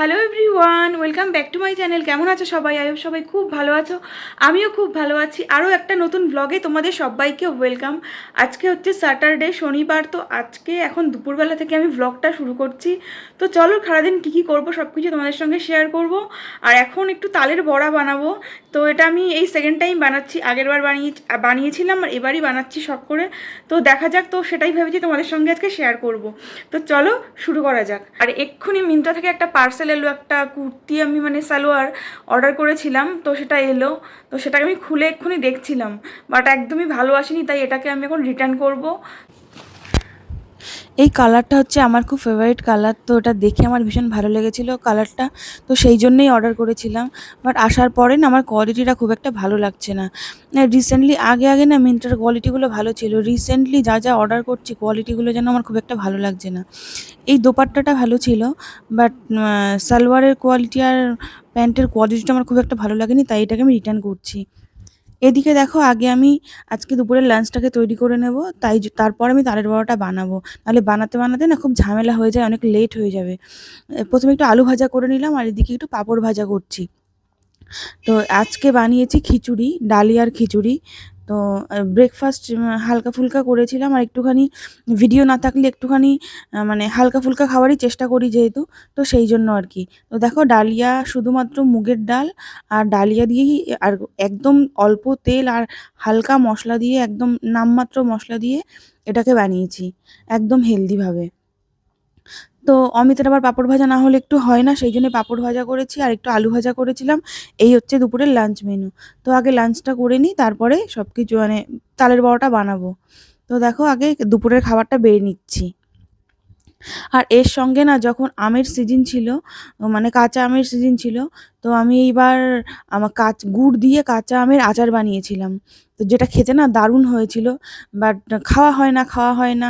Hello everyone welcome back to my channel কেমন আছো সবাই? আয়ো সবাই খুব ভালো আছো। আমিও খুব ভালো আছি। আরও একটা নতুন ব্লগে তোমাদের সবাইকে ওয়েলকাম আজকে হচ্ছে স্যাটারডে শনিবার, তো আজকে এখন দুপুরবেলা থেকে আমি ব্লগটা শুরু করছি। তো চলো, সারাদিন কী কী করব সব কিছু তোমাদের সঙ্গে শেয়ার করব। আর এখন একটু তালের বড়া বানাবো। তো এটা আমি এই সেকেন্ড টাইম বানাচ্ছি। আগেরবার বানিয়ে বানিয়েছিলাম, আর এবারই বানাচ্ছি সব করে। তো দেখা যাক, তো সেটাই ভেবেছি তোমাদের সঙ্গে আজকে শেয়ার করব। তো চলো, শুরু করা যাক। আর এক্ষুনি মিন্ত্রা থেকে একটা পার্সেল এলো একটা কুর্তি আমি মানে সালোয়ার অর্ডার করেছিলাম, তো সেটা এলো। তো সেটাকে আমি খুলে এক্ষুনি দেখছিলাম বাট একদমই ভালো আসেনি, তাই এটাকে আমি এখন রিটার্ন করব। এই কালারটা হচ্ছে আমার খুব ফেভারিট কালার তো এটা দেখে আমার ভীষণ ভালো লেগেছিলো কালারটা তো সেই জন্যই অর্ডার করেছিলাম। বাট আসার পরে না আমার কোয়ালিটিটা খুব একটা ভালো লাগছে না। রিসেন্টলি আগে আগে না মিন্ত্রার কোয়ালিটিগুলো ভালো ছিল। রিসেন্টলি যা যা অর্ডার করছি কোয়ালিটিগুলো যেন আমার খুব একটা ভালো লাগছে না। এই দোপাট্টাটা ভালো ছিল বাট সালোয়ারের কোয়ালিটি আর প্যান্টের কোয়ালিটিটা আমার খুব একটা ভালো লাগেনি, তাই এটাকে আমি রিটার্ন করছি। এদিকে দেখো, আগে আমি আজকে দুপুরের লাঞ্চটাকে তৈরি করে নেব, তাই তারপর আমি তারের বড়াটা বানাবো। নাহলে বানাতে বানাতে না খুব ঝামেলা হয়ে যায়, অনেক লেট হয়ে যাবে। প্রথমে একটু আলু ভাজা করে নিলাম, আর এদিকে একটু পাঁপড় ভাজা করছি। তো আজকে বানিয়েছি খিচুড়ি ডালিয়ার খিচুড়ি। তো ব্রেকফাস্ট হালকা ফুলকা করেছিলাম আর একটুখানি ভিডিও না থাকলে একটুখানি মানে হালকা ফুলকা খাওয়ারই চেষ্টা করি যেহেতু, তো সেই জন্য আর কি। তো দেখো ডালিয়া শুধুমাত্র মুগের ডাল আর ডালিয়া দিয়েই আর একদম অল্প তেল আর হালকা মশলা দিয়ে, একদম নামমাত্র মশলা দিয়ে এটাকে বানিয়েছি, একদম হেলদিভাবে তো অমিতের আবার পাঁপড় ভাজা না হলে একটু হয় না, সেই জন্য পাঁপড় ভাজা করেছি আর একটু আলু ভাজা করেছিলাম। এই হচ্ছে দুপুরের লাঞ্চ মেনু তো আগে লাঞ্চটা করে নিই, তারপরে সব কিছু মানে তালের বড়াটা বানাবো। তো দেখো আগে দুপুরের খাবারটা বেড়ে নিচ্ছি। আর এর সঙ্গে না যখন আমের সিজন ছিল মানে কাঁচা আমের সিজন ছিল তো আমি এইবার আমার কাঁচ, গুড় দিয়ে কাঁচা আমের আচার বানিয়েছিলাম। তো যেটা খেতে না দারুণ হয়েছিল বাট খাওয়া হয় না, খাওয়া হয় না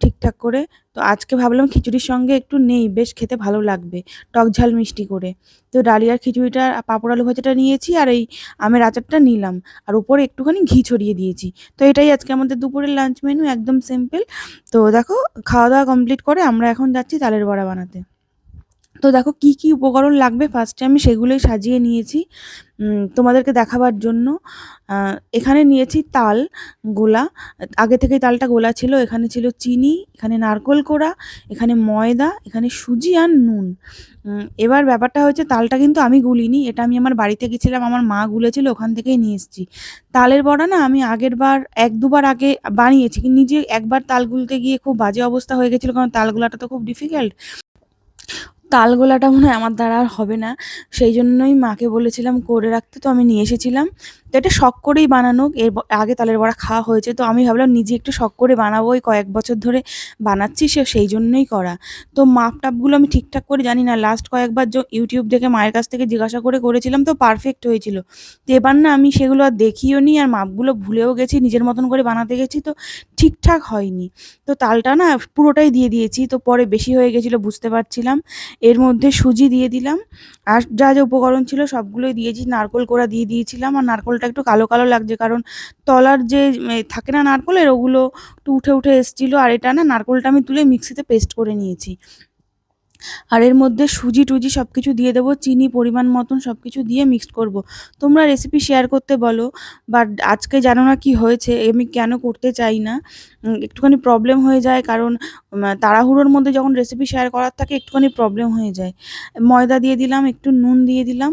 ঠিকঠাক করে। তো আজকে ভাবলাম খিচুড়ির সঙ্গে একটু নেই, বেশ খেতে ভালো লাগবে, টক ঝাল মিষ্টি করে। তো ডালিয়ার খিচুড়িটা, পাঁপড় আলু ভাজাটা নিয়েছি আর এই আমের আচারটা নিলাম। আর উপরে একটুখানি ঘি ছড়িয়ে দিয়েছি। তো এটাই আজকে আমাদের দুপুরের লাঞ্চ মেনু একদম সিম্পল তো দেখো, খাওয়া দাওয়া কমপ্লিট করে আমরা এখন যাচ্ছি তালের বড়া বানাতে। তো দেখো কি কি উপকরণ লাগবে? ফার্স্টে আমি সেগুলোই সাজিয়ে নিয়েছি তোমাদেরকে দেখাবার জন্য। এখানে নিয়েছি তাল, গোলা। আগে থেকেই তালটা গোলা ছিল। এখানে ছিল চিনি, এখানে নারকোল কোড়া, এখানে ময়দা, এখানে সুজি আর নুন। এবার ব্যাপারটা হচ্ছে তালটা কিন্তু আমি গুলিনি। এটা আমি আমার বাড়িতে গেছিলাম, আমার মা গুলেছিল, ওখান থেকেই নিয়ে এসেছি। তালের বড়া না আমি আগের বার, এক দুবার আগে বানিয়েছি। নিজে একবার তাল গুলতে গিয়ে খুব বাজে অবস্থা হয়ে গেছিল, কারণ তাল গোলাটা তো খুব ডিফিকাল্ট তাল গোলাটা মনে হয় আমার দ্বারা আর হবে না। সেই জন্যই মাকে বলেছিলাম, করে রাখতে। তো আমি নিয়ে এসেছিলাম। তো এটা শখ করেই বানানো, এর আগে তালের বড়া খাওয়া হয়েছে। তো আমি ভাবলাম নিজে একটু শখ করে বানাবো ওই কয়েক বছর ধরে বানাচ্ছি সে, সেই জন্যই করা। তো মাপ টাপগুলো আমি ঠিকঠাক করে জানি না। লাস্ট কয়েকবার যে ইউটিউব দেখে মায়ের কাছ থেকে জিজ্ঞাসা করে করেছিলাম, তো পারফেক্ট হয়েছিল। তো এবার না আমি সেগুলো আর দেখিও নি, আর মাপগুলো ভুলেও গেছি, নিজের মতন করে বানাতে গেছি, তো ঠিকঠাক হয়নি। তো তালটা না পুরোটাই দিয়ে দিয়েছি, তো পরে বেশি হয়ে গেছিল বুঝতে পারছিলাম। এর মধ্যে সুজি দিয়ে দিলাম, আর যা যা উপকরণ ছিল সবগুলোই দিয়েছি, নারকোল কোড়া দিয়ে দিয়েছিলাম, আর নারকোলটা একটু কালো কালো লাগছে। কারণ তলার যে থাকে না নারকোলের, ওগুলো একটু উঠে উঠে এসেছিল। আর এটা না, নারকোলটা আমি তুলে মিক্সিতে পেস্ট করে নিয়েছি। আর এর মধ্যে সুজি টুজি সব কিছু দিয়ে দেবো। চিনি পরিমাণ মতন সব কিছু দিয়ে মিক্সড করব। তোমরা রেসিপি শেয়ার করতে বলো। বাট আজকে জানো না কি হয়েছে। আমি কেন করতে চাই না। একটুখানি প্রবলেম হয়ে যায়। কারণ তাড়াহুড়োর মধ্যে যখন রেসিপি শেয়ার করার থাকে, একটুখানি প্রবলেম হয়ে যায়। ময়দা দিয়ে দিলাম, একটু নুন দিয়ে দিলাম।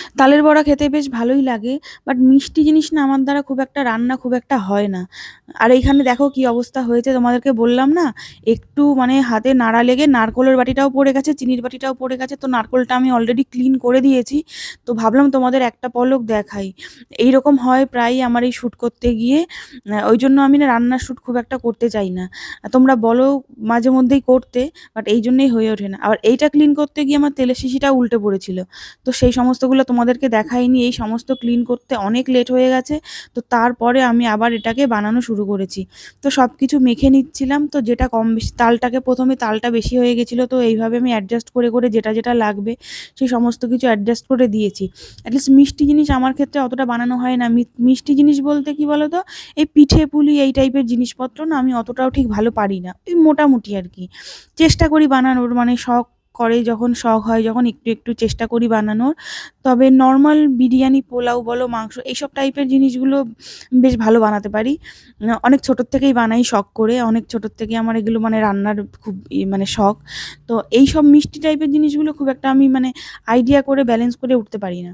তালের বড়া খেতে বেশ ভালোই লাগে বাট মিষ্টি জিনিস না আমার দ্বারা খুব একটা রান্না খুব একটা হয় না। আর এইখানে দেখো কি অবস্থা হয়েছে, তোমাদেরকে বললাম না, একটু মানে হাতে নাড়া লেগে নারকোলের বাটিটাও পড়ে গেছে, চিনির বাটিটাও পড়ে গেছে, তো নারকোলটা আমি অলরেডি ক্লিন করে দিয়েছি। তো ভাবলাম তোমাদের একটা পলক দেখাই। এই রকম হয় প্রায়ই আমার এই শ্যুট করতে গিয়ে ওই জন্য আমি না রান্নার শ্যুট খুব একটা করতে চাই না। তোমরা বলো মাঝে মধ্যেই করতে বাট এই জন্যই হয়ে ওঠে না। আবার এইটা ক্লিন করতে গিয়ে আমার তেলের শিশিটা উল্টে পড়েছিল। তো সেই সমস্তগুলো এগুলো তোমাদেরকে দেখাইনি, এই সমস্ত ক্লিন করতে অনেক লেট হয়ে গেছে, তো তারপরে আমি আবার এটাকে বানানো শুরু করেছি। তো সব কিছু মেখে নিচ্ছিলাম, তো যেটা কম বেশি, তালটাকে প্রথমে তালটা বেশি হয়ে গেছিল, তো এইভাবে আমি অ্যাডজাস্ট করে করে যেটা যেটা লাগবে, সেই সমস্ত কিছু অ্যাডজাস্ট করে দিয়েছি। অ্যাটলিস্ট মিষ্টি জিনিস আমার ক্ষেত্রে অতটা বানানো হয় না। মিষ্টি জিনিস বলতে কি বলো তো এই পিঠে পুলি এই টাইপের জিনিসপত্র না আমি অতটাও ঠিক ভালো পারি না। এই মোটামুটি আর কি। চেষ্টা করি বানানোর মানে শখ করে যখন শখ হয়, যখন একটু একটু চেষ্টা করি বানানোর, তবে নর্মাল বিরিয়ানি, পোলাও বলো, মাংস, এইসব টাইপের জিনিসগুলো বেশ ভালো বানাতে পারি। অনেক ছোটোর থেকেই বানাই শখ করে, অনেক ছোটোর থেকে আমার এগুলো মানে রান্নার খুব মানে শখ। তো এই সব মিষ্টি টাইপের জিনিসগুলো খুব একটা আমি মানে আইডিয়া করে ব্যালেন্স করে উঠতে পারি না।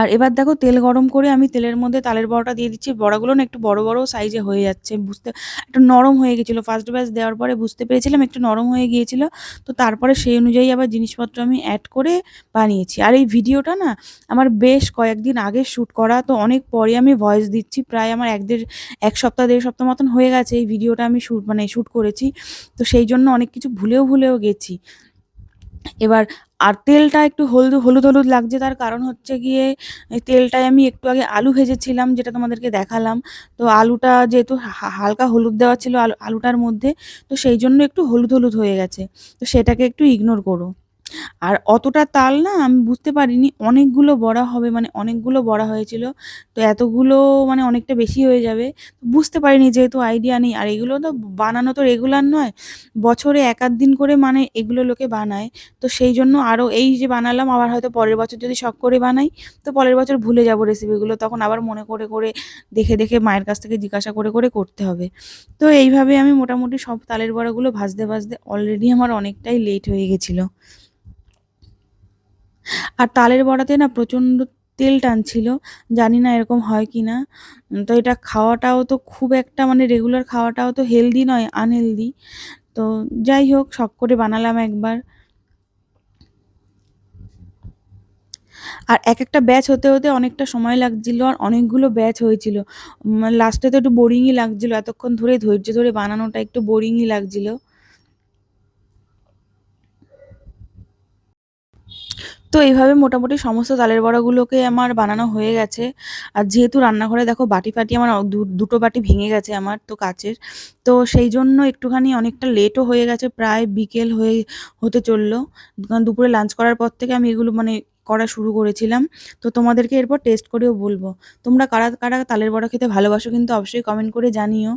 আর এবার দেখো তেল গরম করে আমি তেলের মধ্যে তালের বড়াটা দিয়ে দিচ্ছি। বড়াগুলো না একটু বড় বড় সাইজে হয়ে যাচ্ছে। বুঝতে, একটু নরম হয়ে গেছিল। ফার্স্ট ব্যাচ দেওয়ার পরে বুঝতে পেরেছিলাম একটু নরম হয়ে গিয়েছিল। তো তারপরে সেই অনুযায়ী আবার জিনিসপত্র আমি অ্যাড করে বানিয়েছি। আর এই ভিডিওটা না আমার বেশ কয়েকদিন আগে শ্যুট করা। তো অনেক পরে আমি ভয়েস দিচ্ছি। প্রায় আমার এক দেড়, এক সপ্তাহ, দেড় সপ্তাহ মতন হয়ে গেছে এই ভিডিওটা আমি শ্যুট মানে শ্যুট করেছি। তো সেই জন্য অনেক কিছু ভুলেও ভুলেও গেছি। এবার আর তেলটা একটু হলুদ হলুদ হলুদ লাগছে। তার কারণ হচ্ছে গিয়ে তেলটায় আমি একটু আগে আলু ভেজেছিলাম, যেটা তোমাদেরকে দেখালাম। তো আলুটা যেহেতু হালকা হলুদ দেওয়া ছিল আলু, আলুটার মধ্যে, তো সেই জন্য একটু হলুদ হলুদ হয়ে গেছে। তো সেটাকে একটু ইগনোর করো। আর অতটা তাল না, আমি বুঝতে পারিনি অনেকগুলো বড়া হবে মানে অনেকগুলো বড়া হয়েছিল। তো এতগুলো মানে অনেকটা বেশি হয়ে যাবে। বুঝতে পারিনি যেহেতু আইডিয়া নেই। আর এগুলো তো বানানো তো রেগুলার নয়, বছরে এক আধ দিন করে মানে এগুলো লোকে বানায়। তো সেই জন্য আরও এই যে বানালাম, আবার হয়তো পরের বছর যদি শখ করে বানাই, তো পরের বছর ভুলে যাব রেসিপিগুলো তখন আবার মনে করে করে দেখে দেখে মায়ের কাছ থেকে জিজ্ঞাসা করে করে করতে হবে। তো এইভাবে আমি মোটামুটি সব তালের বড়াগুলো ভাজতে ভাজতে অলরেডি আমার অনেকটাই লেট হয়ে গেছিল। আর তালের বড়াতে না প্রচণ্ড তেল টানছিল, জানি না এরকম হয় কি না তো এটা খাওয়াটাও তো খুব একটা মানে রেগুলার খাওয়াটাও তো হেলদি নয় আনহেলদি তো যাই হোক, শখ করে বানালাম একবার। আর এক একটা ব্যাচ হতে হতে অনেকটা সময় লাগছিল, আর অনেকগুলো ব্যাচ হয়েছিল। লাস্টে তো একটু বোরিংই লাগছিল, এতক্ষণ ধরে ধৈর্য ধরে বানানোটা একটু বোরিংই লাগছিল। তো এইভাবে মোটামুটি সমস্ত তালের বড়াগুলোকে আমার বানানো হয়ে গেছে। আর যেহেতু রান্নাঘরে দেখো বাটি ফাটি আমার দুটো বাটি ভেঙে গেছে আমার তো কাচের। তো সেই জন্য একটুখানি অনেকটা লেটও হয়ে গেছে, প্রায় বিকেল হয়ে হতে চলল। কারণ দুপুরে লাঞ্চ করার পর থেকে আমি এগুলো মানে করা শুরু করেছিলাম। তো তোমাদেরকে এরপর টেস্ট করেও বলব। তোমরা কারা কারা তালের বড়া খেতে ভালোবাসো কিন্তু অবশ্যই কমেন্ট করে জানিও।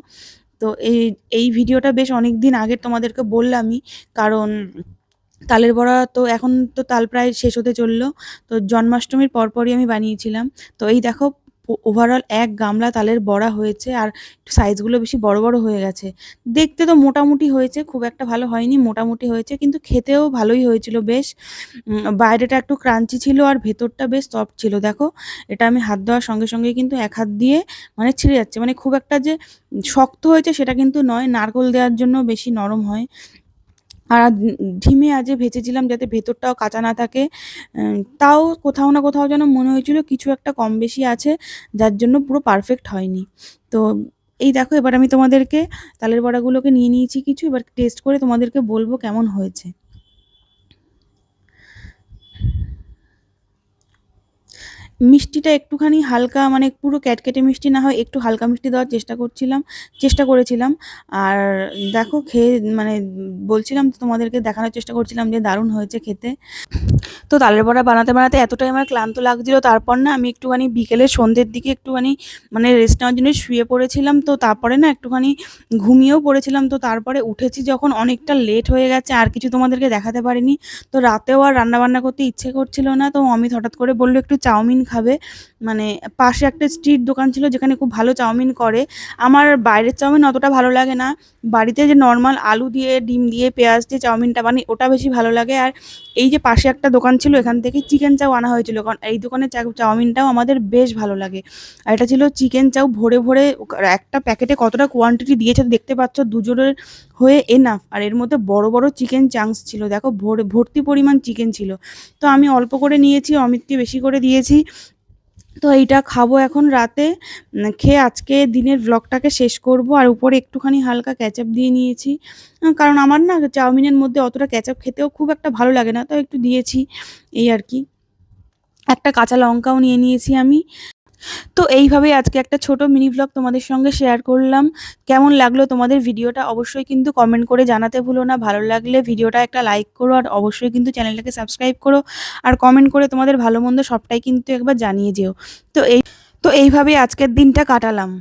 তো এই এই ভিডিওটা বেশ অনেক দিন আগে তোমাদেরকে বললামই। কারণ তালের বড়া তো এখন তো তাল প্রায় শেষ হতে চলল। তো জন্মাষ্টমীর পরপরই আমি বানিয়েছিলাম। তো এই দেখো ওভারঅল এক গামলা তালের বড়া হয়েছে আর সাইজগুলো বেশি বড় বড় হয়ে গেছে। দেখতে তো মোটামুটি হয়েছে, খুব একটা ভালো হয়নি, মোটামুটি হয়েছে, কিন্তু খেতেও ভালোই হয়েছিল বেশ। বাইরেটা একটু ক্রাঞ্চি ছিল আর ভেতরটা বেশ সফট ছিল। দেখো, এটা আমি হাত দেওয়ার সঙ্গে সঙ্গে কিন্তু এক হাত দিয়ে মানে ছিঁড়ে যাচ্ছে। মানে খুব একটা যে শক্ত হয়েছে সেটা কিন্তু নয়, নারকোল দেওয়ার জন্য বেশি নরম হয়। আর ধিমে আজে ভেজেছিলাম যাতে ভেতরটাও কাঁচা না থাকে। তাও কোথাও না কোথাও যেন মনে হয়েছিল কিছু একটা কম বেশি আছে, যার জন্য পুরো পারফেক্ট হয়নি। তো এই দেখো, এবার আমি তোমাদেরকে তালের বড়াগুলোকে নিয়ে নিয়েছি কিছু, এবার টেস্ট করে তোমাদেরকে বলব কেমন হয়েছে। মিষ্টিটা একটুখানি হালকা মানে পুরো ক্যাটকেটে মিষ্টি না হয়, একটু হালকা মিষ্টি দেওয়ার চেষ্টা করছিলাম, চেষ্টা করেছিলাম। আর দেখো, খেয়ে মানে বলছিলাম তোমাদেরকে, দেখানোর চেষ্টা করছিলাম যে দারুণ হয়েছে খেতে। তো তালের বড়া বানাতে বানাতে এতটাই আমার ক্লান্ত লাগছিল, তারপর না আমি একটুখানি বিকেলে সন্ধ্যের দিকে একটুখানি মানে রেস্ট নেওয়ার জন্য শুয়ে পড়েছিলাম। তো তারপরে না একটুখানি ঘুমিয়েও পড়েছিলাম। তো তারপরে উঠেছি যখন অনেকটা লেট হয়ে গেছে, আর কিছু তোমাদেরকে দেখাতে পারিনি। তো রাতেও আর রান্না বান্না করতে ইচ্ছে করছিল না। তো অমিত হঠাৎ করে বলল, একটু চাউমিন খাবে। মানে পাশে একটা স্ট্রিট দোকান ছিল যেখানে খুব ভালো চাউমিন করে। আমার বাইরের চাউমিন অতটা ভালো লাগে না। বাড়িতে যে নর্মাল আলু দিয়ে, ডিম দিয়ে, পেঁয়াজ দিয়ে চাউমিনটা বানাই ওটা বেশি ভালো লাগে। আর এই যে পাশে একটা দোকান ছিল, এখান থেকে চিকেন চাউ আনা হয়েছিল। কারণ এই দোকানের চা- চাউমিনটাও আমাদের বেশ ভালো লাগে। আর এটা ছিল চিকেন চাউ ভরে ভরে একটা প্যাকেটে কতটা কোয়ান্টিটি দিয়েছে দেখতে পাচ্ছ? দুজনের হয়ে এনাফ আর এর মধ্যে বড় বড় চিকেন চাংস ছিল। দেখো, ভরে, ভর্তি পরিমাণ চিকেন ছিল। তো আমি অল্প করে নিয়েছি, অমিতকে বেশি করে দিয়েছি। তো এইটা খাব এখন রাতে। খেয়ে আজকে দিনের ব্লগটাকে শেষ করব। আর উপরে একটুখানি হালকা ক্যাচআপ দিয়ে নিয়েছি। কারণ আমার না চাউমিনের মধ্যে অতটা ক্যাচআপ খেতেও খুব একটা ভালো লাগে না। তো একটু দিয়েছি, এই আর কি। একটা কাঁচা লঙ্কাও নিয়ে নিয়েছি আমি। তো এইভাবেই আজকে একটা ছোট মিনি ব্লগ তোমাদের সঙ্গে শেয়ার করলাম। কেমন লাগল তোমাদের ভিডিওটা অবশ্যই কিন্তু কমেন্ট করে জানাতে ভুলো না। ভালো লাগলে ভিডিওটা একটা লাইক করো আর অবশ্যই কিন্তু চ্যানেলটাকে সাবস্ক্রাইব করো। আর কমেন্ট করে তোমাদের ভালো মন্দ সবটাই কিন্তু একবার জানিয়ে যেও। তো এই, তো এইভাবেই আজকের দিনটা কাটালাম।